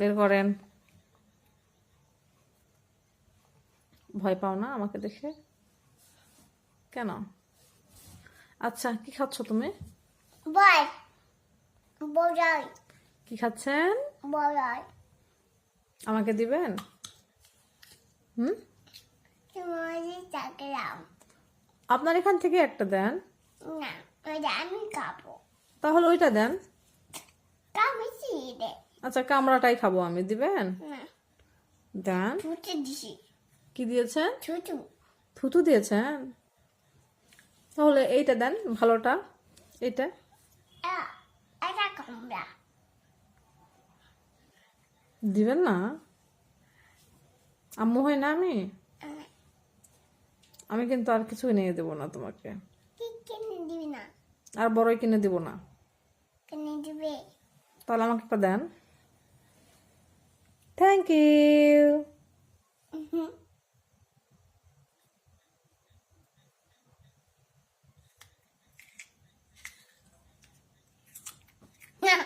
বের করেন। ভয় পাও না আমাকে দেখে? কেন? আচ্ছা কি খাচ্ছ তুমি? কি খাচ্ছেন? আমাকে দিবেন? হুম? আপনার এখান থেকে একটা দেন। না আমি খাব। তাহলে ওইটা দেন। আচ্ছা কামড়াটাই খাব আমি দিবেন? দেন। কি দিয়েছেন? থুতু। দিয়েছেন? তাহলে এইটা দেন ভালোটা। এটা দিবেন না? আম্মু হয় না আমি? আমি কিন্তু আর কিছু নিয়ে দেবো না তোমাকে। আর বড়ই কিনে দিব না। কিনে দিবে। তাহলে আমাকে একটা দেন। Thank you. -hmm. Yeah.